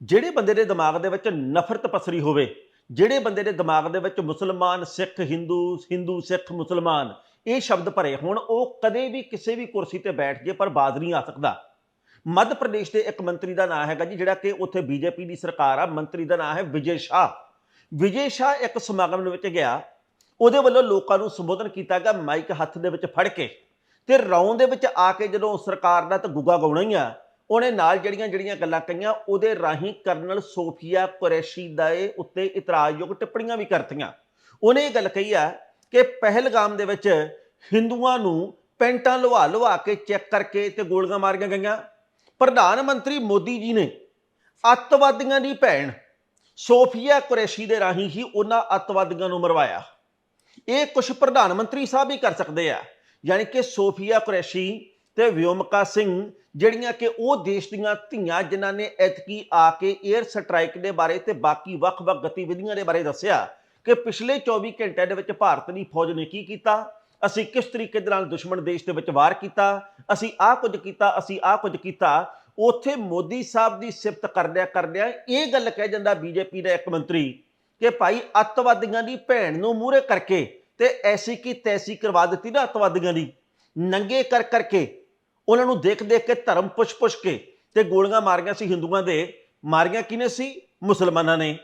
ਜਿਹੜੇ ਬੰਦੇ ਦੇ ਦਿਮਾਗ ਦੇ ਵਿੱਚ ਨਫ਼ਰਤ ਪਸਰੀ ਹੋਵੇ, ਜਿਹੜੇ ਬੰਦੇ ਦੇ ਦਿਮਾਗ ਦੇ ਵਿੱਚ ਮੁਸਲਮਾਨ, ਸਿੱਖ, ਹਿੰਦੂ ਹਿੰਦੂ, ਸਿੱਖ, ਮੁਸਲਮਾਨ, ਇਹ ਸ਼ਬਦ ਭਰੇ ਹੋਣ, ਉਹ ਕਦੇ ਵੀ ਕਿਸੇ ਵੀ ਕੁਰਸੀ ਤੇ ਬੈਠ ਜੇ ਪਰ ਬਾਜ਼ ਨਹੀਂ ਆ ਸਕਦਾ। ਮੱਧ ਪ੍ਰਦੇਸ਼ ਦੇ ਇੱਕ ਮੰਤਰੀ ਦਾ ਨਾਮ ਹੈਗਾ ਜੀ, ਜਿਹੜਾ ਕਿ ਉੱਥੇ ਬੀਜੇਪੀ ਦੀ ਸਰਕਾਰ ਆ, ਮੰਤਰੀ ਦਾ ਨਾਮ ਹੈ ਵਿਜੇ ਸ਼ਾਹ। ਵਿਜੇ ਸ਼ਾਹ ਇੱਕ ਸਮਾਗਮ ਦੇ ਵਿੱਚ ਗਿਆ, ਉਹਦੇ ਵੱਲੋਂ ਲੋਕਾਂ ਨੂੰ ਸੰਬੋਧਨ ਕੀਤਾ ਗਿਆ, ਮਾਈਕ ਹੱਥ ਦੇ ਵਿੱਚ ਫੜ ਕੇ ਤੇ ਰੌਂ ਦੇ ਵਿੱਚ ਆ ਕੇ ਜਦੋਂ ਸਰਕਾਰ ਦਾ ਤਾਂ ਗੁੱਗਾ ਗਾਉਣਾ ਹੀ ਆ ਉਹਨੇ ਨਾਲ ਜਿਹੜੀਆਂ ਜਿਹੜੀਆਂ ਗੱਲਾਂ ਕਹੀਆਂ, ਉਹਦੇ ਰਾਹੀਂ ਕਰਨਲ ਸੋਫੀਆ ਕੁਰੈਸ਼ੀ ਦੇ ਉੱਤੇ ਇਤਰਾਜ਼ਯੋਗ ਟਿੱਪਣੀਆਂ ਵੀ ਕਰਤੀਆਂ। ਉਹਨੇ ਇਹ ਗੱਲ ਕਹੀ ਆ ਕਿ ਪਹਿਲਗਾਮ ਦੇ ਵਿੱਚ ਹਿੰਦੂਆਂ ਨੂੰ ਪੈਂਟਾਂ ਲਵਾ ਲਵਾ ਕੇ ਚੈੱਕ ਕਰਕੇ ਤੇ ਗੋਲੀਆਂ ਮਾਰੀਆਂ ਗਈਆਂ। ਪ੍ਰਧਾਨ ਮੰਤਰੀ ਮੋਦੀ ਜੀ ਨੇ ਅੱਤਵਾਦੀਆਂ ਦੀ ਭੈਣ ਸੋਫੀਆ ਕੁਰੈਸ਼ੀ ਦੇ ਰਾਹੀਂ ਹੀ ਉਹਨਾਂ ਅੱਤਵਾਦੀਆਂ ਨੂੰ ਮਰਵਾਇਆ। ਇਹ ਕੁਝ ਪ੍ਰਧਾਨ ਮੰਤਰੀ ਸਾਹਿਬ ਹੀ ਕਰ ਸਕਦੇ ਆ। ਯਾਨੀ ਕਿ ਸੋਫੀਆ ਕੁਰੈਸ਼ੀ ਤੇ ਵਿਯੋਮਕਾ ਸਿੰਘ ਜਿਹੜੀਆਂ ਕਿ ਉਹ ਦੇਸ਼ ਦੀਆਂ ਧੀਆਂ ਜਿਨ੍ਹਾਂ ਨੇ ਐਤਕੀ ਆ ਕੇ 에ਅਰ ਸਟ੍ਰਾਈਕ ਦੇ ਬਾਰੇ ਤੇ ਬਾਕੀ ਵੱਖ-ਵੱਖ ਗਤੀਵਿਧੀਆਂ ਦੇ ਬਾਰੇ ਦੱਸਿਆ ਕਿ ਪਿਛਲੇ 24 ਘੰਟਿਆਂ ਦੇ ਵਿੱਚ ਭਾਰਤ ਦੀ ਫੌਜ ਨੇ ਕੀ ਕੀਤਾ? ਅਸੀਂ ਕਿਸ ਤਰੀਕੇ ਦੇ ਨਾਲ ਦੁਸ਼ਮਣ ਦੇਸ਼ ਦੇ ਵਿੱਚ ਵਾਰ ਕੀਤਾ? ਅਸੀਂ ਆਹ ਕੁਝ ਕੀਤਾ, ਅਸੀਂ ਆਹ ਕੁਝ ਕੀਤਾ। ਉੱਥੇ ਮੋਦੀ ਸਾਹਿਬ ਦੀ ਸਿਫਤ ਕਰਦਿਆਂ ਕਰਦਿਆਂ ਇਹ ਗੱਲ ਕਹਿ ਜਾਂਦਾ ਬੀਜੇਪੀ ਦਾ ਇੱਕ ਮੰਤਰੀ ਕਿ ਭਾਈ ਅੱਤਵਾਦੀਆਂ ਦੀ ਭੈਣ ਨੂੰ ਮੂਹਰੇ ਕਰਕੇ ਤੇ ਐਸੀ ਕੀ ਤੈਸੀ ਕਰਵਾ ਦਿੱਤੀ ਨਾ ਅੱਤਵਾਦੀਆਂ ਦੀ। ਨੰਗੇ ਕਰ ਕਰਕੇ ਉਹਨਾਂ ਨੂੰ ਦੇਖ ਦੇਖ ਕੇ ਧਰਮ ਪੁੱਛ ਪੁੱਛ ਕੇ ਤੇ ਗੋਲੀਆਂ ਮਾਰੀਆਂ ਸੀ ਹਿੰਦੂਆਂ ਦੇ। ਮਾਰੀਆਂ ਕਿਨੇ ਸੀ? ਮੁਸਲਮਾਨਾਂ ਨੇ।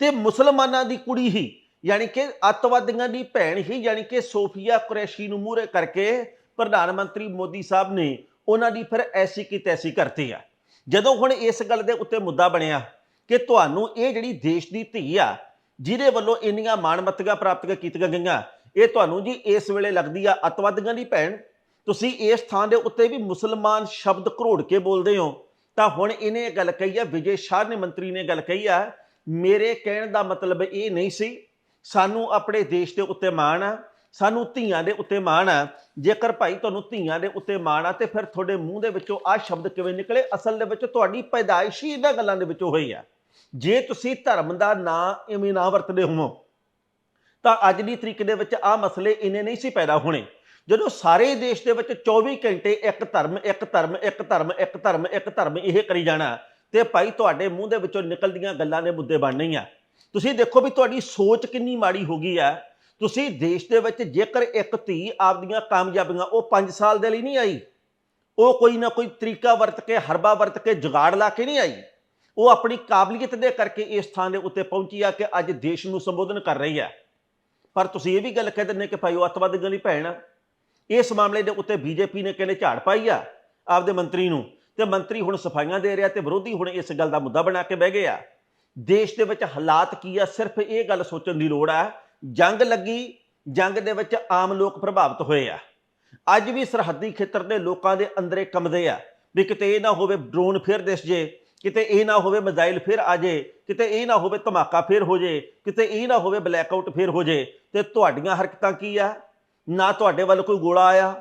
ਤੇ ਮੁਸਲਮਾਨਾਂ ਦੀ ਕੁੜੀ ਹੀ, ਯਾਨੀ ਕਿ ਅੱਤਵਾਦੀਆਂ ਦੀ ਭੈਣ ਹੀ, ਯਾਨੀ ਕਿ ਸੋਫੀਆ ਕੁਰੈਸ਼ੀ ਨੂੰ ਮੂਹਰੇ ਕਰਕੇ ਪ੍ਰਧਾਨ ਮੰਤਰੀ ਮੋਦੀ ਸਾਹਿਬ ਨੇ ਉਹਨਾਂ ਦੀ ਫਿਰ ਐਸੀ ਕੀ ਤੈਸੀ ਕਰਤੀ ਆ। ਜਦੋਂ ਹੁਣ ਇਸ ਗੱਲ ਦੇ ਉੱਤੇ ਮੁੱਦਾ ਬਣਿਆ ਕਿ ਤੁਹਾਨੂੰ ਇਹ ਜਿਹੜੀ ਦੇਸ਼ ਦੀ ਧੀ ਆ, ਜਿਹਦੇ ਵੱਲੋਂ ਇੰਨੀਆਂ ਮਾਣਮੱਤੀਆਂ ਪ੍ਰਾਪਤ ਕੀਤੀਆਂ ਗਈਆਂ, ਇਹ ਤੁਹਾਨੂੰ ਜੀ ਇਸ ਵੇਲੇ ਲੱਗਦੀ ਆ ਅੱਤਵਾਦੀਆਂ ਦੀ ਭੈਣ ਤੁਸੀਂ ਇਸ ਥਾਂ ਦੇ ਉੱਤੇ ਵੀ ਮੁਸਲਮਾਨ ਸ਼ਬਦ ਘਰੋੜ ਕੇ ਬੋਲਦੇ ਹੋ, ਤਾਂ ਹੁਣ ਇਹਨੇ ਇਹ ਗੱਲ ਕਹੀ ਆ ਵਿਜੇ ਸ਼ਾਹ ਨੇ ਮੰਤਰੀ ਨੇ ਗੱਲ ਕਹੀ ਆ ਮੇਰੇ ਕਹਿਣ ਦਾ ਮਤਲਬ ਇਹ ਨਹੀਂ ਸੀ, ਸਾਨੂੰ ਆਪਣੇ ਦੇਸ਼ ਦੇ ਉੱਤੇ ਮਾਣ ਆ, ਸਾਨੂੰ ਧੀਆਂ ਦੇ ਉੱਤੇ ਮਾਣ ਆ, ਜੇਕਰ ਭਾਈ ਤੁਹਾਨੂੰ ਧੀਆਂ ਦੇ ਉੱਤੇ ਮਾਣ ਆ, ਤੇ ਫਿਰ ਤੁਹਾਡੇ ਮੂੰਹ ਦੇ ਵਿੱਚੋਂ ਆਹ ਸ਼ਬਦ ਕਿਵੇਂ ਨਿਕਲੇ? ਅਸਲ ਦੇ ਵਿੱਚ ਤੁਹਾਡੀ ਪੈਦਾਇਸ਼ ਹੀ ਇਹਨਾਂ ਗੱਲਾਂ ਦੇ ਵਿੱਚੋਂ ਹੋਈ ਆ। ਜੇ ਤੁਸੀਂ ਧਰਮ ਦਾ ਨਾਂ ਇਵੇਂ ਨਾ ਵਰਤਦੇ ਹੋਵੋ, ਤਾਂ ਅੱਜ ਦੀ ਤਰੀਕ ਦੇ ਵਿੱਚ ਆਹ ਮਸਲੇ ਇੰਨੇ ਨਹੀਂ ਸੀ ਪੈਦਾ ਹੋਣੇ। ਜਦੋਂ ਸਾਰੇ ਦੇਸ਼ ਦੇ ਵਿੱਚ 24 ਘੰਟੇ ਇੱਕ ਧਰਮ ਇੱਕ ਧਰਮ ਇੱਕ ਧਰਮ ਇੱਕ ਧਰਮ ਇੱਕ ਧਰਮ ਇਹ ਕਰੀ ਜਾਣਾ, ਤੇ ਭਾਈ ਤੁਹਾਡੇ ਮੂੰਹ ਦੇ ਵਿੱਚੋਂ ਨਿਕਲਦੀਆਂ ਗੱਲਾਂ ਦੇ ਮੁੱਦੇ ਬਣਨੇ ਆ। ਤੁਸੀਂ ਦੇਖੋ ਵੀ ਤੁਹਾਡੀ ਸੋਚ ਕਿੰਨੀ ਮਾੜੀ ਹੋ ਗਈ ਆ। ਤੁਸੀਂ ਦੇਸ਼ ਦੇ ਵਿੱਚ ਜੇਕਰ ਇੱਕ ਧੀ ਆਪਦੀਆਂ ਕਾਮਯਾਬੀਆਂ, ਉਹ 5 ਸਾਲ ਦੇ ਲਈ ਨਹੀਂ ਆਈ। ਉਹ ਕੋਈ ਨਾ ਕੋਈ ਤਰੀਕਾ ਵਰਤ ਕੇ, ਹਰਬਾ ਵਰਤ ਕੇ ਜੁਗਾੜ ਲਾ ਕੇ ਨਹੀਂ ਆਈ। ਉਹ ਆਪਣੀ ਕਾਬਲੀਅਤ ਦੇ ਕਰਕੇ ਇਸ ਥਾਂ ਦੇ ਉੱਤੇ ਪਹੁੰਚੀ ਆ ਕਿ ਅੱਜ ਦੇਸ਼ ਨੂੰ ਸੰਬੋਧਨ ਕਰ ਰਹੀ ਹੈ ਪਰ ਤੁਸੀਂ ਇਹ ਵੀ ਗੱਲ ਕਹਿ ਦਿੰਦੇ ਕਿ ਭਾਈ ਉਹ ਅੱਤਵਾਦੀਆਂ ਦੀ ਭੈਣ ਆ। ਇਸ ਮਾਮਲੇ ਦੇ ਉੱਤੇ ਬੀਜੇਪੀ ਨੇ ਕਹਿੰਦੇ ਝਾੜ ਪਾਈ ਆ ਆਪਦੇ ਮੰਤਰੀ ਨੂੰ। ਤੇ ਮੰਤਰੀ ਹੁਣ ਸਫਾਈਆਂ ਦੇ ਰਿਹਾ ਤੇ ਵਿਰੋਧੀ ਹੁਣ ਇਸ ਗੱਲ ਦਾ ਮੁੱਦਾ ਬਣਾ ਕੇ ਬਹਿ ਗਏ ਆ। ਦੇਸ਼ ਦੇ ਵਿੱਚ ਹਾਲਾਤ ਕੀ ਆ, ਸਿਰਫ ਇਹ ਗੱਲ ਸੋਚਣ ਦੀ ਲੋੜ ਆ, ਜੰਗ ਲੱਗੀ, ਜੰਗ ਦੇ ਵਿੱਚ ਆਮ ਲੋਕ ਪ੍ਰਭਾਵਿਤ ਹੋਏ ਆ। ਅੱਜ ਵੀ ਸਰਹੱਦੀ ਖੇਤਰ ਦੇ ਲੋਕਾਂ ਦੇ ਅੰਦਰੇ ਕੰਮਦੇ ਆ ਵੀ ਕਿਤੇ ਇਹ ਨਾ ਹੋਵੇ ਡਰੋਨ ਫੇਰ ਦਿਸ ਜੇ, ਕਿਤੇ ਇਹ ਨਾ ਹੋਵੇ ਮਿਜ਼ਾਈਲ ਫੇਰ ਆ ਜੇ, ਕਿਤੇ ਇਹ ਨਾ ਹੋਵੇ ਧਮਾਕਾ ਫੇਰ ਹੋ ਜੇ, ਕਿਤੇ ਇਹ ਨਾ ਹੋਵੇ ਬਲੈਕ ਆਊਟ ਫੇਰ ਹੋ ਜੇ। ਤੇ ਤੁਹਾਡੀਆਂ ਹਰਕਤਾਂ ਕੀ ਆ? ਨਾ ਤੁਹਾਡੇ ਵੱਲ ਕੋਈ ਗੋਲਾ ਆਇਆ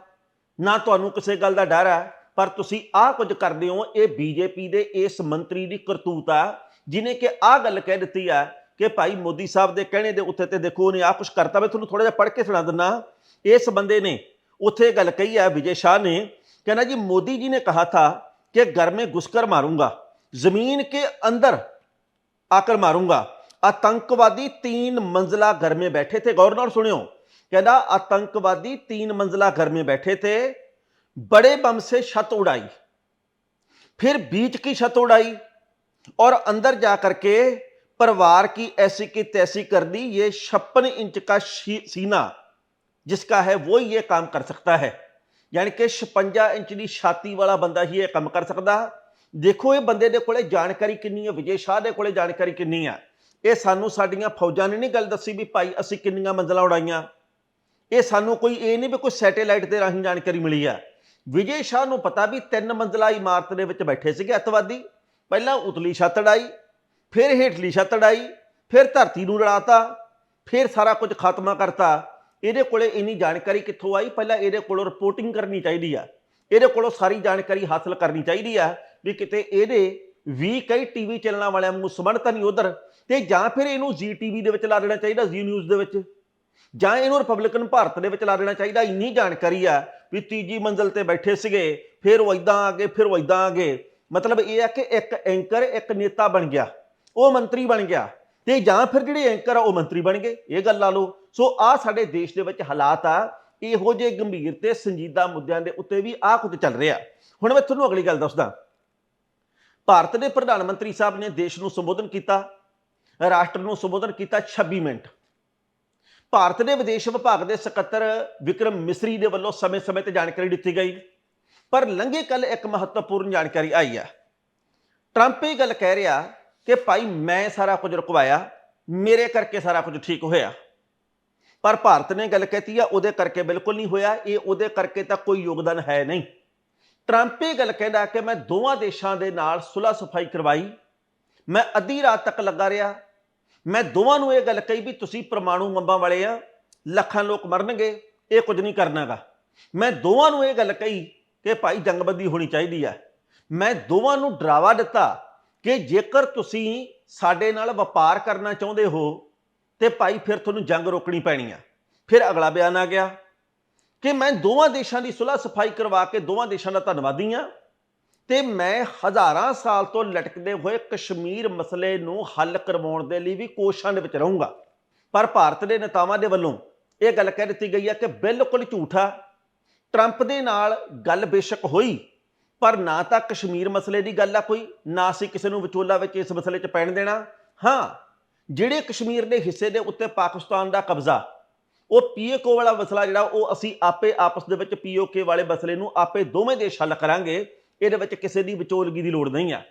ਨਾ ਤੁਹਾਨੂੰ ਕਿਸੇ ਗੱਲ ਦਾ ਡਰ ਹੈ ਪਰ ਤੁਸੀਂ ਆਹ ਕੁਝ ਕਰਦੇ ਹੋ ਇਹ ਬੀਜੇਪੀ ਦੇ ਇਸ ਮੰਤਰੀ ਦੀ ਕਰਤੂਤ ਆ ਜਿਨੇ ਕਿ ਆਹ ਗੱਲ ਕਹਿ ਦਿੱਤੀ ਆ ਕਿ ਭਾਈ ਮੋਦੀ ਸਾਹਿਬ ਦੇ ਕਹਿਣੇ ਦੇ ਉੱਤੇ ਤੇ ਦੇਖੋ ਉਹਨੇ ਆਹ ਕੁਝ ਕਰਤਾ ਮੈਂ ਤੁਹਾਨੂੰ ਥੋੜਾ ਜਿਹਾ ਪੜ੍ਹ ਕੇ ਸੁਣਾ ਦਿੰਦਾ ਇਸ ਬੰਦੇ ਨੇ ਉੱਥੇ ਗੱਲ ਕਹੀ ਆ ਵਿਜੇ ਸ਼ਾਹ ਨੇ कहना जी मोदी जी ने कहा था कि घर में घुसकर मारूंगा जमीन के अंदर आकर मारूंगा आतंकवादी तीन मंजिला घर में बैठे थे गवर्नर सुनियो कहना आतंकवादी तीन मंजिला घर में बैठे थे बड़े बम से छत उड़ाई फिर बीच की छत उड़ाई और अंदर जाकर के परिवार की ऐसी की तैसी कर दी ये छप्पन इंच का शी- सीना जिसका है वो ये काम कर सकता है ਯਾਨੀ ਕਿ 56 ਇੰਚ ਦੀ ਛਾਤੀ ਵਾਲਾ ਬੰਦਾ ਹੀ ਇਹ ਕੰਮ ਕਰ ਸਕਦਾ ਦੇਖੋ ਇਹ ਬੰਦੇ ਦੇ ਕੋਲੇ ਜਾਣਕਾਰੀ ਕਿੰਨੀ ਹੈ ਵਿਜੇ ਸ਼ਾਹ ਦੇ ਕੋਲੇ ਜਾਣਕਾਰੀ ਕਿੰਨੀ ਆ ਇਹ ਸਾਨੂੰ ਸਾਡੀਆਂ ਫੌਜਾਂ ਨੇ ਨਹੀਂ ਗੱਲ ਦੱਸੀ ਵੀ ਭਾਈ ਅਸੀਂ ਕਿੰਨੀਆਂ ਮੰਜ਼ਲਾਂ ਉਡਾਈਆਂ ਇਹ ਸਾਨੂੰ ਕੋਈ, ਇਹ ਨਹੀਂ ਵੀ ਕੋਈ ਸੈਟੇਲਾਈਟ ਦੇ ਰਾਹੀਂ ਜਾਣਕਾਰੀ ਮਿਲੀ ਆ। ਵਿਜੇ ਸ਼ਾਹ ਨੂੰ ਪਤਾ ਵੀ ਤਿੰਨ ਮੰਜ਼ਲਾ ਇਮਾਰਤ ਦੇ ਵਿੱਚ ਬੈਠੇ ਸੀਗੇ ਅੱਤਵਾਦੀ। ਪਹਿਲਾਂ ਉਤਲੀ ਛੱਤ ਡਾਈ ਫਿਰ ਹੇਠਲੀ ਛੱਤ ਡਾਈ ਫਿਰ ਧਰਤੀ ਨੂੰ ਰਲਾਤਾ, ਫਿਰ ਸਾਰਾ ਕੁਝ ਖਾਤਮਾ ਕਰਤਾ। ਇਹਦੇ ਕੋਲੇ ਇੰਨੀ ਜਾਣਕਾਰੀ ਕਿੱਥੋਂ ਆਈ? ਪਹਿਲਾਂ ਇਹਦੇ ਕੋਲੋਂ ਰਿਪੋਰਟਿੰਗ ਕਰਨੀ ਚਾਹੀਦੀ ਆ। ਇਹਦੇ ਕੋਲੋਂ ਸਾਰੀ ਜਾਣਕਾਰੀ ਹਾਸਲ ਕਰਨੀ ਚਾਹੀਦੀ ਆ ਵੀ ਕਿਤੇ ਇਹਦੇ ਵੀ ਕਈ ਟੀਵੀ ਚੈਨਲਾਂ ਵਾਲਿਆਂ ਨੂੰ ਸਮਣ ਤਾਂ ਨਹੀਂ ਉਧਰ, ਤੇ ਜਾਂ ਫਿਰ ਇਹਨੂੰ ਜੀ ਟੀਵੀ ਦੇ ਵਿੱਚ ਲਾ ਦੇਣਾ ਚਾਹੀਦਾ, ਜੀ ਨਿਊਜ਼ ਦੇ ਵਿੱਚ। ਜਾਂ ਇਹਨੂੰ ਰਿਪਬਲਿਕਨ ਭਾਰਤ ਦੇ ਵਿੱਚ ਲਾ ਦੇਣਾ ਚਾਹੀਦਾ, ਇੰਨੀ ਜਾਣਕਾਰੀ ਆ ਵੀ ਤੀਜੀ ਮੰਜ਼ਲ ਤੇ ਬੈਠੇ ਸੀਗੇ, ਫਿਰ ਉਹ ਇਦਾਂ ਆ ਗਏ, ਫਿਰ ਉਹ ਇਦਾਂ ਆ ਗਏ। ਮਤਲਬ ਇਹ ਆ ਕਿ ਇੱਕ ਐਂਕਰ ਇੱਕ ਨੇਤਾ ਬਣ ਗਿਆ, ਉਹ ਮੰਤਰੀ ਬਣ ਗਿਆ। ਤੇ ਜਾਂ ਫਿਰ ਜਿਹੜੇ ਐਂਕਰ ਆ, ਉਹ ਮੰਤਰੀ ਬਣ ਗਏ, ਇਹ ਗੱਲ ਲਾ ਲਓ। ਸੋ ਆ ਸਾਡੇ ਦੇਸ਼ ਦੇ ਵਿੱਚ ਹਾਲਾਤ ਆ, ਇਹੋ ਜਿਹੇ ਗੰਭੀਰ ਤੇ ਸੰਜੀਦਾ ਮੁੱਦਿਆਂ ਦੇ ਉੱਤੇ ਵੀ ਆ ਕੁਝ ਚੱਲ ਰਿਹਾ। ਹੁਣ ਮੈਂ ਤੁਹਾਨੂੰ ਅਗਲੀ ਗੱਲ ਦੱਸਦਾ। ਭਾਰਤ ਦੇ ਪ੍ਰਧਾਨ ਮੰਤਰੀ ਸਾਹਿਬ ਨੇ ਦੇਸ਼ ਨੂੰ ਸੰਬੋਧਨ ਕੀਤਾ, ਰਾਸ਼ਟਰ ਨੂੰ ਸੰਬੋਧਨ ਕੀਤਾ 26 ਮਿੰਟ। ਭਾਰਤ ਦੇ ਵਿਦੇਸ਼ ਵਿਭਾਗ ਦੇ ਸਕੱਤਰ ਵਿਕਰਮ ਮਿਸਰੀ ਦੇ ਵੱਲੋਂ ਸਮੇਂ-ਸਮੇਂ ਤੇ ਜਾਣਕਾਰੀ ਦਿੱਤੀ ਗਈ। ਪਰ ਲੰਘੇ ਕੱਲ ਇੱਕ ਮਹੱਤਵਪੂਰਨ ਜਾਣਕਾਰੀ ਆਈ ਆ ਟਰੰਪ ਇਹ ਗੱਲ ਕਹਿ ਰਿਹਾ ਕਿ, ਭਾਈ, ਮੈਂ ਸਾਰਾ ਕੁਝ ਰੁਕਵਾਇਆ। ਮੇਰੇ ਕਰਕੇ ਸਾਰਾ ਕੁਝ ਠੀਕ ਹੋਇਆ। ਪਰ ਭਾਰਤ ਨੇ ਗੱਲ ਕਹਿਤੀ ਆ, ਉਹਦੇ ਕਰਕੇ ਬਿਲਕੁਲ ਨਹੀਂ ਹੋਇਆ। ਇਹ ਉਹਦੇ ਕਰਕੇ ਤਾਂ ਕੋਈ ਯੋਗਦਾਨ ਹੈ ਨਹੀਂ। ਟਰੰਪ ਇਹ ਗੱਲ ਕਹਿੰਦਾ ਕਿ, ਮੈਂ ਦੋਵਾਂ ਦੇਸ਼ਾਂ ਦੇ ਨਾਲ ਸੁਲਹ ਸਫ਼ਾਈ ਕਰਵਾਈ। ਮੈਂ ਅੱਧੀ ਰਾਤ ਤੱਕ ਲੱਗਾ ਰਿਹਾ। ਮੈਂ ਦੋਵਾਂ ਨੂੰ ਇਹ ਗੱਲ ਕਹੀ ਵੀ ਤੁਸੀਂ ਪਰਮਾਣੂ ਬੰਬਾਂ ਵਾਲੇ ਆ, ਲੱਖਾਂ ਲੋਕ ਮਰਨਗੇ, ਇਹ ਕੁਝ ਨਹੀਂ ਕਰਨਾਗਾ। ਮੈਂ ਦੋਵਾਂ ਨੂੰ ਇਹ ਗੱਲ ਕਹੀ ਕਿ ਭਾਈ ਜੰਗਬੰਦੀ ਹੋਣੀ ਚਾਹੀਦੀ ਹੈ ਮੈਂ ਦੋਵਾਂ ਨੂੰ ਡਰਾਵਾ ਦਿੱਤਾ ਕਿ ਜੇਕਰ ਤੁਸੀਂ ਸਾਡੇ ਨਾਲ ਵਪਾਰ ਕਰਨਾ ਚਾਹੁੰਦੇ ਹੋ, ਤੇ ਭਾਈ ਫਿਰ ਤੁਹਾਨੂੰ ਜੰਗ ਰੋਕਣੀ ਪੈਣੀ ਆ। ਫਿਰ ਅਗਲਾ ਬਿਆਨ ਆ ਗਿਆ ਕਿ ਮੈਂ ਦੋਵਾਂ ਦੇਸ਼ਾਂ ਦੀ ਸੁਲਹ ਸਫ਼ਾਈ ਕਰਵਾ ਕੇ ਦੋਵਾਂ ਦੇਸ਼ਾਂ ਦਾ ਧੰਨਵਾਦੀ ਆ। ਤੇ ਮੈਂ ਹਜ਼ਾਰਾਂ ਸਾਲ ਤੋਂ ਲਟਕਦੇ ਹੋਏ ਕਸ਼ਮੀਰ ਮਸਲੇ ਨੂੰ ਹੱਲ ਕਰਵਾਉਣ ਦੇ ਲਈ ਵੀ ਕੋਸ਼ਿਸ਼ਾਂ ਦੇ ਵਿੱਚ ਰਹੂੰਗਾ। ਪਰ ਭਾਰਤ ਦੇ ਨੇਤਾਵਾਂ ਦੇ ਵੱਲੋਂ ਇਹ ਗੱਲ ਕਹਿ ਦਿੱਤੀ ਗਈ ਹੈ ਕਿ ਬਿਲਕੁਲ ਝੂਠਾ ਟਰੰਪ ਦੇ ਨਾਲ ਗੱਲ ਬੇਸ਼ੱਕ ਹੋਈ, ਪਰ ਨਾ ਤਾਂ ਕਸ਼ਮੀਰ ਮਸਲੇ ਦੀ ਗੱਲ ਆ ਕੋਈ, ਨਾ ਅਸੀਂ ਕਿਸੇ ਨੂੰ ਵਿਚੋਲਾ ਵਿੱਚ ਇਸ ਮਸਲੇ 'ਚ ਪੈਣ ਦੇਣਾ। ਹਾਂ, ਜਿਹੜੇ ਕਸ਼ਮੀਰ ਦੇ ਹਿੱਸੇ ਦੇ ਉੱਤੇ ਪਾਕਿਸਤਾਨ ਦਾ ਕਬਜ਼ਾ, ਉਹ ਪੀਓਕੇ ਵਾਲਾ ਮਸਲਾ ਜਿਹੜਾ, ਉਹ ਅਸੀਂ ਆਪੇ ਆਪਸ ਦੇ ਵਿੱਚ ਪੀਓਕੇ ਵਾਲੇ ਮਸਲੇ ਨੂੰ ਆਪੇ ਦੋਵੇਂ ਦੇਸ਼ ਹੱਲ ਕਰਾਂਗੇ। ਇਹਦੇ ਵਿੱਚ ਕਿਸੇ ਦੀ ਵਿਚੋਲਗੀ ਦੀ ਲੋੜ ਨਹੀਂ ਆ।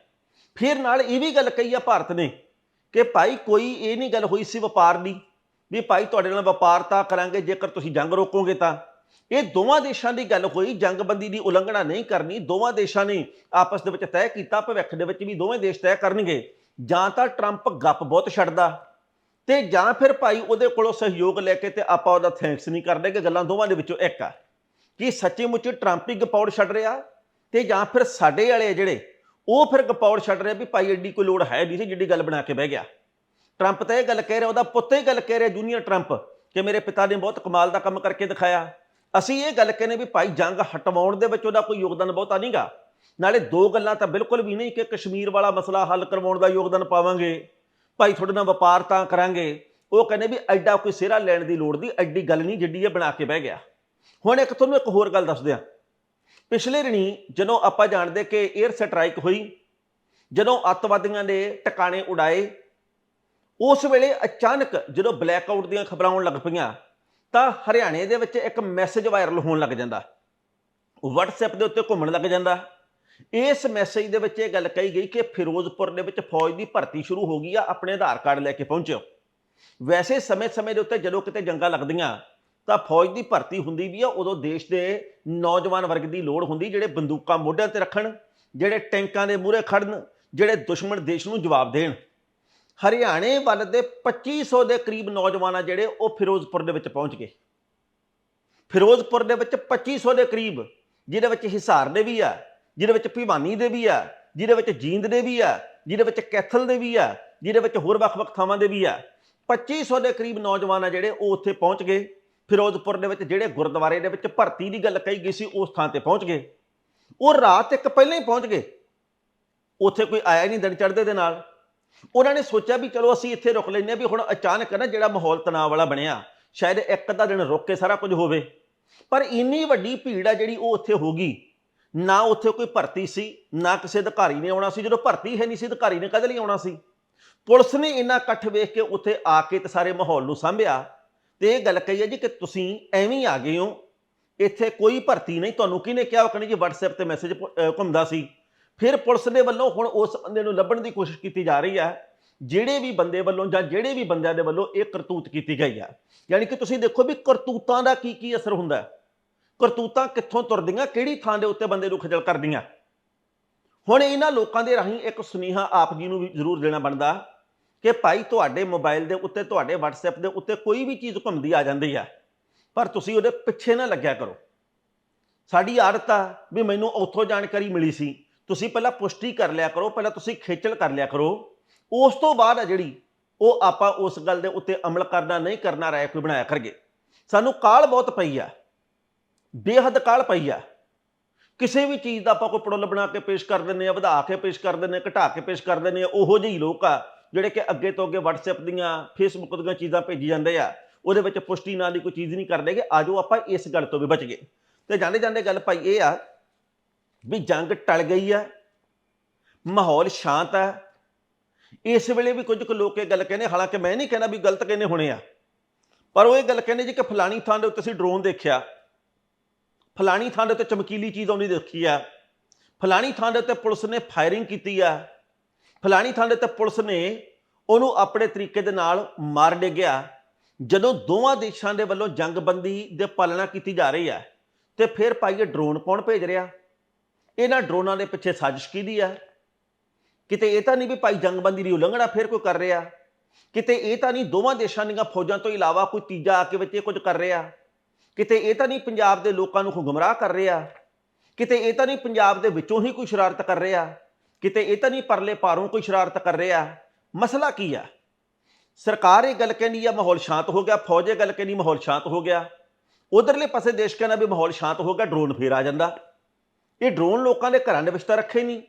ਫਿਰ ਨਾਲ ਇਹ ਵੀ ਗੱਲ ਕਹੀ ਆ ਭਾਰਤ ਨੇ ਕਿ ਭਾਈ ਕੋਈ ਇਹ ਨਹੀਂ ਗੱਲ ਹੋਈ ਸੀ ਵਪਾਰ ਦੀ ਵੀ ਭਾਈ ਤੁਹਾਡੇ ਨਾਲ ਵਪਾਰ ਤਾਂ ਕਰਾਂਗੇ, ਜੇਕਰ ਤੁਸੀਂ ਜੰਗ ਰੋਕੋਗੇ ਤਾਂ। ਇਹ ਦੋਵਾਂ ਦੇਸ਼ਾਂ ਦੀ ਗੱਲ ਹੋਈ, ਜੰਗਬੰਦੀ ਦੀ ਉਲੰਘਣਾ ਨਹੀਂ ਕਰਨੀ, ਦੋਵਾਂ ਦੇਸ਼ਾਂ ਨੇ ਆਪਸ ਦੇ ਵਿੱਚ ਤੈਅ ਕੀਤਾ, ਭਵਿੱਖ ਦੇ ਵਿੱਚ ਵੀ ਦੋਵੇਂ ਦੇਸ਼ ਤੈਅ ਕਰਨਗੇ। ਜਾਂ ਤਾਂ ਟਰੰਪ ਗੱਪ ਬਹੁਤ ਛੱਡਦਾ ਤੇ ਜਾਂ ਫਿਰ ਭਾਈ ਉਹਦੇ ਕੋਲੋਂ ਸਹਿਯੋਗ ਲੈ ਕੇ ਤੇ ਆਪਾਂ ਉਹਦਾ ਥੈਂਕਸ ਨਹੀਂ ਕਰਦੇ, ਕਿ ਗੱਲਾਂ ਦੋਵਾਂ ਦੇ ਵਿੱਚੋਂ ਇੱਕ ਆ। ਕਿ ਸੱਚੀ ਮੁੱਚੀ ਟਰੰਪ ਹੀ ਗਪੌੜ ਛੱਡ ਰਿਹਾ? ਤੇ ਜਾਂ ਫਿਰ ਸਾਡੇ ਵਾਲੇ ਜਿਹੜੇ, ਉਹ ਫਿਰ ਗਪੌੜ ਛੱਡ ਰਹੇ ਵੀ ਭਾਈ ਐਡੀ ਕੋਈ ਲੋੜ ਹੈ ਨਹੀਂ ਸੀ ਜਿੱਡੀ ਗੱਲ ਬਣਾ ਕੇ ਬਹਿ ਗਿਆ। ਟਰੰਪ ਤਾਂ ਇਹ ਗੱਲ ਕਹਿ ਰਿਹਾ, ਉਹਦਾ ਪੁੱਤ ਇਹ ਗੱਲ ਕਹਿ ਰਿਹਾ ਜੂਨੀਅਰ ਟਰੰਪ ਕਿ ਮੇਰੇ ਪਿਤਾ ਨੇ ਬਹੁਤ ਕਮਾਲ ਦਾ ਕੰਮ ਕਰਕੇ ਦਿਖਾਇਆ। ਅਸੀਂ ਇਹ ਗੱਲ ਕਹਿੰਦੇ ਵੀ ਭਾਈ ਜੰਗ ਹਟਵਾਉਣ ਦੇ ਵਿੱਚ ਉਹਦਾ ਕੋਈ ਯੋਗਦਾਨ ਬਹੁਤਾ ਨਹੀਂਗਾ ਨਾਲੇ ਦੋ ਗੱਲਾਂ ਤਾਂ ਬਿਲਕੁਲ ਵੀ ਨਹੀਂ ਕਿ ਕਸ਼ਮੀਰ ਵਾਲਾ ਮਸਲਾ ਹੱਲ ਕਰਵਾਉਣ ਦਾ ਯੋਗਦਾਨ ਪਾਵਾਂਗੇ, ਭਾਈ ਤੁਹਾਡੇ ਨਾਲ ਵਪਾਰ ਤਾਂ ਕਰਾਂਗੇ। ਉਹ ਕਹਿੰਦੇ ਵੀ ਐਡਾ ਕੋਈ ਸਿਹਰਾ ਲੈਣ ਦੀ ਲੋੜ ਦੀ ਐਡੀ ਗੱਲ ਨਹੀਂ ਜਿੱਡੀ ਇਹ ਬਣਾ ਕੇ ਬਹਿ ਗਿਆ। ਹੁਣ ਇੱਕ ਤੁਹਾਨੂੰ ਇੱਕ ਹੋਰ ਗੱਲ ਦੱਸਦੇ ਆ ਪਿਛਲੇ ਦਿਨੀ ਜਦੋਂ ਆਪਾਂ ਜਾਣਦੇ ਕਿ 에ਅਰ ਸਟ੍ਰਾਈਕ ਹੋਈ, ਜਦੋਂ ਅੱਤਵਾਦੀਆਂ ਨੇ ਟਿਕਾਣੇ ਉਡਾਏ, ਉਸ ਵੇਲੇ ਅਚਾਨਕ ਜਦੋਂ ਬਲੈਕ ਆਊਟ ਦੀਆਂ ਖਬਰਾਂ ਆਉਣ ਲੱਗ ਪਈਆਂ, ਤਾਂ ਹਰਿਆਣੇ ਦੇ ਵਿੱਚ ਇੱਕ ਮੈਸੇਜ ਵਾਇਰਲ ਹੋਣ ਲੱਗ ਜਾਂਦਾ। WhatsApp ਦੇ ਉੱਤੇ ਘੁੰਮਣ ਲੱਗ ਜਾਂਦਾ। ਇਸ ਮੈਸੇਜ ਦੇ ਵਿੱਚ ਇਹ ਗੱਲ ਕਹੀ ਗਈ ਕਿ ਫਿਰੋਜ਼ਪੁਰ ਦੇ ਵਿੱਚ ਫੌਜ ਦੀ ਭਰਤੀ ਸ਼ੁਰੂ ਹੋ ਗਈ ਆ, ਆਪਣੇ ਆਧਾਰ ਕਾਰਡ ਲੈ ਕੇ ਪਹੁੰਚਿਓ। ਵੈਸੇ ਸਮੇਂ-ਸਮੇਂ ਦੇ ਉੱਤੇ ਜਦੋਂ ਕਿਤੇ ਜੰਗਾਂ ਲੱਗਦੀਆਂ ਤਾਂ ਫੌਜ ਦੀ ਭਰਤੀ ਹੁੰਦੀ ਵੀ ਆ, ਉਦੋਂ ਦੇਸ਼ ਦੇ ਨੌਜਵਾਨ ਵਰਗ ਦੀ ਲੋੜ ਹੁੰਦੀ, ਜਿਹੜੇ ਬੰਦੂਕਾਂ ਮੋਢਿਆਂ ਤੇ ਰੱਖਣ, ਜਿਹੜੇ ਟੈਂਕਾਂ ਦੇ ਮੂਹਰੇ ਖੜਨ, ਜਿਹੜੇ ਦੁਸ਼ਮਣ ਦੇਸ਼ ਨੂੰ ਜਵਾਬ ਦੇਣ। ਹਰਿਆਣੇ ਵੱਲ ਦੇ 2500 ਦੇ ਕਰੀਬ ਨੌਜਵਾਨ ਆ ਜਿਹੜੇ, ਉਹ ਫਿਰੋਜ਼ਪੁਰ ਦੇ ਵਿੱਚ ਪਹੁੰਚ ਗਏ। ਫਿਰੋਜ਼ਪੁਰ ਦੇ ਵਿੱਚ 2500 ਦੇ ਕਰੀਬ, ਜਿਹਦੇ ਵਿੱਚ ਹਿਸਾਰ ਦੇ ਵੀ ਆ, ਜਿਹਦੇ ਵਿੱਚ ਭਿਵਾਨੀ ਦੇ ਵੀ ਆ, ਜਿਹਦੇ ਵਿੱਚ ਜੀਂਦ ਦੇ ਵੀ ਆ, ਜਿਹਦੇ ਵਿੱਚ ਕੈਥਲ ਦੇ ਵੀ ਆ, ਜਿਹਦੇ ਵਿੱਚ ਹੋਰ ਵੱਖ-ਵੱਖ ਥਾਵਾਂ ਦੇ ਵੀ ਆ। 2500 ਦੇ ਕਰੀਬ ਨੌਜਵਾਨ ਆ ਜਿਹੜੇ, ਉਹ ਉੱਥੇ ਪਹੁੰਚ ਗਏ। ਫਿਰੋਜ਼ਪੁਰ ਦੇ ਵਿੱਚ ਜਿਹੜੇ ਗੁਰਦੁਆਰੇ ਦੇ ਵਿੱਚ ਭਰਤੀ ਦੀ ਗੱਲ ਕਹੀ ਗਈ ਸੀ, ਉਸ ਥਾਂ ਤੇ ਪਹੁੰਚ ਗਏ। ਉਹ ਰਾਤ ਇੱਕ ਪਹਿਲਾਂ ਹੀ ਪਹੁੰਚ ਗਏ। ਉੱਥੇ ਕੋਈ ਆਇਆ ਹੀ ਨਹੀਂ ਦਿਨ ਚੜ੍ਹਦੇ ਦੇ ਨਾਲ। ਉਹਨਾਂ ਨੇ ਸੋਚਿਆ ਵੀ ਚਲੋ ਅਸੀਂ ਇੱਥੇ ਰੁਕ ਲੈਂਦੇ ਹਾਂ ਵੀ ਹੁਣ ਅਚਾਨਕ ਨਾ ਜਿਹੜਾ ਮਾਹੌਲ ਤਣਾਅ ਵਾਲਾ ਬਣਿਆ, ਸ਼ਾਇਦ ਇੱਕ ਅੱਧਾ ਦਿਨ ਰੁਕ ਕੇ ਸਾਰਾ ਕੁਝ ਹੋਵੇ। ਪਰ ਇੰਨੀ ਵੱਡੀ ਭੀੜ ਆ ਜਿਹੜੀ ਉਹ ਉੱਥੇ ਹੋ ਗਈ। ਨਾ ਉੱਥੇ ਕੋਈ ਭਰਤੀ ਸੀ, ਨਾ ਕਿਸੇ ਅਧਿਕਾਰੀ ਨੇ ਆਉਣਾ ਸੀ। ਜਦੋਂ ਭਰਤੀ ਹੈ ਨਹੀਂ ਸੀ, ਅਧਿਕਾਰੀ ਨੇ ਕਦੇ ਲਈ ਆਉਣਾ ਸੀ। ਪੁਲਿਸ ਨੇ ਇੰਨਾ ਇਕੱਠ ਵੇਖ ਕੇ ਉੱਥੇ ਆ ਕੇ ਤੇ ਸਾਰੇ ਮਾਹੌਲ ਨੂੰ ਸੰਭਿਆ। ਤੇ ਇਹ ਗੱਲ ਕਹੀ ਹੈ ਜੀ ਕਿ ਤੁਸੀਂ ਐਵੇਂ ਆ ਗਏ ਹੋ। ਇੱਥੇ ਕੋਈ ਭਰਤੀ ਨਹੀਂ। ਤੁਹਾਨੂੰ ਕਿਹਨੇ ਕਿਹਾ ਉਹ ਕਹਿੰਦੇ ਜੀ WhatsApp ਤੇ ਮੈਸੇਜ ਘੁੰਮਦਾ ਸੀ। ਫਿਰ ਪੁਲਿਸ ਦੇ ਵੱਲੋਂ ਹੁਣ ਉਸ ਬੰਦੇ ਨੂੰ ਲੱਭਣ ਦੀ ਕੋਸ਼ਿਸ਼ ਕੀਤੀ ਜਾ ਰਹੀ ਹੈ। ਜਿਹੜੇ ਵੀ ਬੰਦੇ ਵੱਲੋਂ ਜਾਂ ਜਿਹੜੇ ਵੀ ਬੰਦਿਆਂ ਦੇ ਵੱਲੋਂ ਇਹ ਕਰਤੂਤ ਕੀਤੀ ਗਈ ਆ ਯਾਨੀ ਕਿ ਤੁਸੀਂ ਦੇਖੋ ਵੀ ਕਰਤੂਤਾਂ ਦਾ ਕੀ ਕੀ ਅਸਰ ਹੁੰਦਾ ਹੈ। ਕਰਤੂਤਾਂ ਕਿੱਥੋਂ ਤੁਰਦੀਆਂ, ਕਿਹੜੀ ਥਾਂ ਦੇ ਉੱਤੇ ਬੰਦੇ ਨੂੰ ਖਜਲ ਕਰਦੀਆਂ। ਹੁਣ ਇਹਨਾਂ ਲੋਕਾਂ ਦੇ ਰਾਹੀਂ ਇੱਕ ਸੁਨੇਹਾ ਆਪ ਜੀ ਨੂੰ ਵੀ ਜ਼ਰੂਰ ਦੇਣਾ ਬਣਦਾ। ਕਿ ਭਾਈ ਤੁਹਾਡੇ ਮੋਬਾਈਲ ਦੇ ਉੱਤੇ, ਤੁਹਾਡੇ WhatsApp ਦੇ ਉੱਤੇ ਕੋਈ ਵੀ ਚੀਜ਼ ਘੁੰਮਦੀ ਆ ਜਾਂਦੀ ਆ। ਪਰ ਤੁਸੀਂ ਉਹਦੇ ਪਿੱਛੇ ਨਾ ਲੱਗਿਆ ਕਰੋ। ਸਾਡੀ ਆਦਤ ਆ ਵੀ ਮੈਨੂੰ ਉੱਥੋਂ ਜਾਣਕਾਰੀ ਮਿਲੀ ਸੀ। ਤੁਸੀਂ ਪਹਿਲਾਂ ਪੁਸ਼ਟੀ ਕਰ ਲਿਆ ਕਰੋ, ਪਹਿਲਾਂ ਤੁਸੀਂ ਖੇਚਲ ਕਰ ਲਿਆ ਕਰੋ। ਉਸ ਤੋਂ ਬਾਅਦ ਆ ਜਿਹੜੀ ਉਹ ਆਪਾਂ ਉਸ ਗੱਲ ਦੇ ਉੱਤੇ ਅਮਲ ਕਰਨਾ ਨਹੀਂ ਕਰਨਾ ਰਾਇ ਕੋਈ ਬਣਾਇਆ ਕਰਗੇ ਸਾਨੂੰ ਕਾਲ ਬਹੁਤ ਪਈ ਆ। ਬੇਹੱਦ ਕਾਲ ਪਈ ਆ। ਕਿਸੇ ਵੀ ਚੀਜ਼ ਦਾ ਆਪਾਂ ਕੋਈ ਪੜੁੱਲ ਬਣਾ ਕੇ ਪੇਸ਼ ਕਰ ਦਿੰਦੇ ਆ, ਵਧਾ ਕੇ ਪੇਸ਼ ਕਰ ਦਿੰਦੇ ਆ, ਘਟਾ ਕੇ ਪੇਸ਼ ਕਰ ਦਿੰਦੇ ਆ, ਉਹੋ ਜਿਹੀ ਲੋਕ ਆ। ਜਿਹੜੇ ਕਿ ਅੱਗੇ ਤੋਂ ਅੱਗੇ WhatsApp ਦੀਆਂ, Facebook ਦੀਆਂ ਚੀਜ਼ਾਂ ਭੇਜੀ ਜਾਂਦੇ ਆ, ਉਹਦੇ ਵਿੱਚ ਪੁਸ਼ਟੀ ਨਾਲ ਦੀ ਕੋਈ ਚੀਜ਼ ਨਹੀਂ ਕਰਦੇਗੇ ਆਜੋ ਆਪਾਂ ਇਸ ਗੱਲ ਤੋਂ ਵੀ ਬਚ ਗਏ। ਤੇ ਜਾਂਦੇ ਜਾਂਦੇ ਗੱਲ ਭਾਈ ਇਹ ਆ ਵੀ ਜੰਗ ਟਲ ਗਈ ਆ, ਮਾਹੌਲ ਸ਼ਾਂਤ ਆ। ਇਸ ਵੇਲੇ ਵੀ ਕੁਝ ਕੁ ਲੋਕ ਇਹ ਗੱਲ ਕਹਿੰਦੇ ਹਾਲਾਂਕਿ ਮੈਂ ਨਹੀਂ ਕਹਿੰਦਾ ਵੀ ਗਲਤ ਕਹਿੰਦੇ ਹੋਣੇ ਆ, ਪਰ ਉਹ ਇਹ ਗੱਲ ਕਹਿੰਦੇ ਜੀ ਕਿ ਫਲਾਣੀ ਥਾਂ ਦੇ ਉੱਤੇ ਅਸੀਂ ਡਰੋਨ ਦੇਖਿਆ। ਫਲਾਣੀ ਥਾਂ ਦੇ ਉੱਤੇ ਚਮਕੀਲੀ ਚੀਜ਼ ਆਉਂਦੀ ਦੇਖੀ ਆ। ਫਲਾਣੀ ਥਾਂ ਦੇ ਉੱਤੇ ਪੁਲਿਸ ਨੇ ਫਾਇਰਿੰਗ ਕੀਤੀ ਆ। ਫਲਾਣੀ ਥਾਂ ਦੇ 'ਤੇ ਪੁਲਿਸ ਨੇ ਉਹਨੂੰ ਆਪਣੇ ਤਰੀਕੇ ਦੇ ਨਾਲ ਮਾਰ ਡਿੱਗਿਆ। ਜਦੋਂ ਦੋਵਾਂ ਦੇਸ਼ਾਂ ਦੇ ਵੱਲੋਂ ਜੰਗਬੰਦੀ ਦੇ ਪਾਲਣਾ ਕੀਤੀ ਜਾ ਰਹੀ ਹੈ ਤੇ ਫਿਰ ਭਾਈ ਇਹ ਡਰੋਨ ਕੌਣ ਭੇਜ ਰਿਹਾ? ਇਹਨਾਂ ਡਰੋਨਾਂ ਦੇ ਪਿੱਛੇ ਸਾਜ਼ਿਸ਼ ਕਿਹਦੀ ਆ? ਕਿਤੇ ਇਹ ਤਾਂ ਨਹੀਂ ਵੀ ਭਾਈ ਜੰਗਬੰਦੀ ਦੀ ਉਲੰਘਣਾ ਫਿਰ ਕੋਈ ਕਰ ਰਿਹਾ? ਕਿਤੇ ਇਹ ਤਾਂ ਨਹੀਂ ਦੋਵਾਂ ਦੇਸ਼ਾਂ ਦੀਆਂ ਫੌਜਾਂ ਤੋਂ ਇਲਾਵਾ ਕੋਈ ਤੀਜਾ ਆ ਕੇ ਵਿੱਚ ਇਹ ਕੁਝ ਕਰ ਰਿਹਾ? ਕਿਤੇ ਇਹ ਤਾਂ ਨਹੀਂ ਪੰਜਾਬ ਦੇ ਲੋਕਾਂ ਨੂੰ ਗੁੰਮਰਾਹ ਕਰ ਰਿਹਾ? ਕਿਤੇ ਇਹ ਤਾਂ ਨਹੀਂ ਪੰਜਾਬ ਦੇ ਵਿੱਚੋਂ ਹੀ ਕੋਈ ਸ਼ਰਾਰਤ ਕਰ ਰਿਹਾ? ਕਿਤੇ ਇਹ ਤਾਂ ਨਹੀਂ ਪਰਲੇ ਪਾਰੋਂ ਕੋਈ ਸ਼ਰਾਰਤ ਕਰ ਰਿਹਾ। ਮਸਲਾ ਕੀ ਆ? ਸਰਕਾਰ ਇਹ ਗੱਲ ਕਹਿੰਦੀ ਆ, ਮਾਹੌਲ ਸ਼ਾਂਤ ਹੋ ਗਿਆ। ਫੌਜ ਇਹ ਗੱਲ ਕਹਿੰਦੀ, ਮਾਹੌਲ ਸ਼ਾਂਤ ਹੋ ਗਿਆ। ਉਧਰਲੇ ਪਾਸੇ ਦੇਸ਼ ਕਹਿੰਦਾ ਵੀ ਮਾਹੌਲ ਸ਼ਾਂਤ ਹੋ ਗਿਆ, ਡਰੋਨ ਫੇਰ ਆ ਜਾਂਦਾ। ਇਹ ਡਰੋਨ ਲੋਕਾਂ ਦੇ ਘਰਾਂ ਦੇ ਵਿੱਚ ਤਾਂ ਰੱਖੇ ਨਹੀਂ।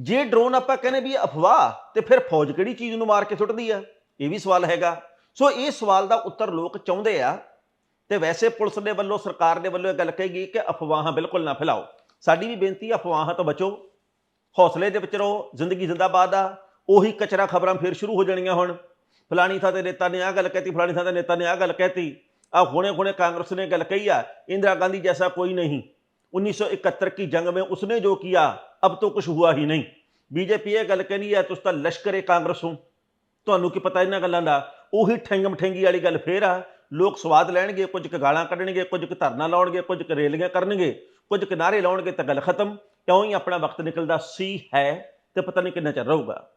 ਜੇ ਡਰੋਨ ਆਪਾਂ ਕਹਿੰਦੇ ਵੀ ਇਹ ਅਫਵਾਹ, ਤੇ ਫਿਰ ਫੌਜ ਕਿਹੜੀ ਚੀਜ਼ ਨੂੰ ਮਾਰ ਕੇ ਸੁੱਟਦੀ ਆ? ਇਹ ਵੀ ਸਵਾਲ ਹੈਗਾ। ਸੋ ਇਹ ਸਵਾਲ ਦਾ ਉੱਤਰ ਲੋਕ ਚਾਹੁੰਦੇ ਆ। ਤੇ ਵੈਸੇ ਪੁਲਿਸ ਦੇ ਵੱਲੋਂ, ਸਰਕਾਰ ਦੇ ਵੱਲੋਂ ਇਹ ਗੱਲ ਕਹੀ ਗਈ ਕਿ ਅਫਵਾਹਾਂ ਬਿਲਕੁਲ ਨਾ ਫੈਲਾਓ। ਸਾਡੀ ਵੀ ਬੇਨਤੀ ਹੈ ਅਫਵਾਹਾਂ ਤੋਂ ਬਚੋ। ਹੌਸਲੇ ਦੇ ਵਿੱਚ ਰਹੋ, ਜ਼ਿੰਦਗੀ ਜ਼ਿੰਦਾਬਾਦ ਆ, ਉਹੀ ਕਚਰਾ ਖਬਰਾਂ ਫੇਰ ਸ਼ੁਰੂ ਹੋ ਜਾਣੀਆਂ ਹੁਣ। ਫਲਾਣੀ ਥਾਂ ਤੇ ਨੇਤਾ ਨੇ ਆ ਗੱਲ ਕਹਿਤੀ, ਫਲਾਣੀ ਥਾਂ ਤੇ ਨੇਤਾ ਨੇ ਆ ਗੱਲ ਕਹਿਤੀ। ਆ ਹੁਣੇ-ਹੁਣੇ ਕਾਂਗਰਸ ਨੇ ਗੱਲ ਕਹੀ ਆ, ਇੰਦਰਾ ਗਾਂਧੀ ਜੈਸਾ ਕੋਈ ਨਹੀਂ। 1971 की जंग में उसने जो किया अब तो कुछ हुआ ही नहीं ਬੀਜੇਪੀ ਇਹ ਗੱਲ ਕਹਿੰਦੀ ਹੈ ਤੁਸੀਂ ਤਾਂ ਲਸ਼ਕਰੇ ਕਾਂਗਰਸ ਹੋ। ਤੁਹਾਨੂੰ ਕੀ ਪਤਾ ਇਹਨਾਂ ਗੱਲਾਂ ਦਾ? ਉਹੀ ਠੰਗਮ ਠੰਗੀ ਵਾਲੀ ਗੱਲ ਫੇਰ ਆ, ਲੋਕ ਸਵਾਦ ਲੈਣਗੇ, ਕੁਝ ਕ ਗਾਲਾਂ ਕੱਢਣਗੇ, ਕੁਝ ਕ ਧਰਨਾ ਲਾਉਣਗੇ, ਕੁਝ ਕ ਰੇਲੀਆਂ ਕਰਨਗੇ, ਕੁਝ ਕਿਨਾਰੇ ਲਾਉਣਗੇ ਤਾਂ ਗੱਲ ਖਤਮ। ਕਿਉਂ ਹੀ ਆਪਣਾ ਵਕਤ ਨਿਕਲਦਾ ਸੀ ਹੈ ਤੇ ਪਤਾ ਨਹੀਂ ਕਿੰਨਾ ਚਿਰ ਰਹੂਗਾ।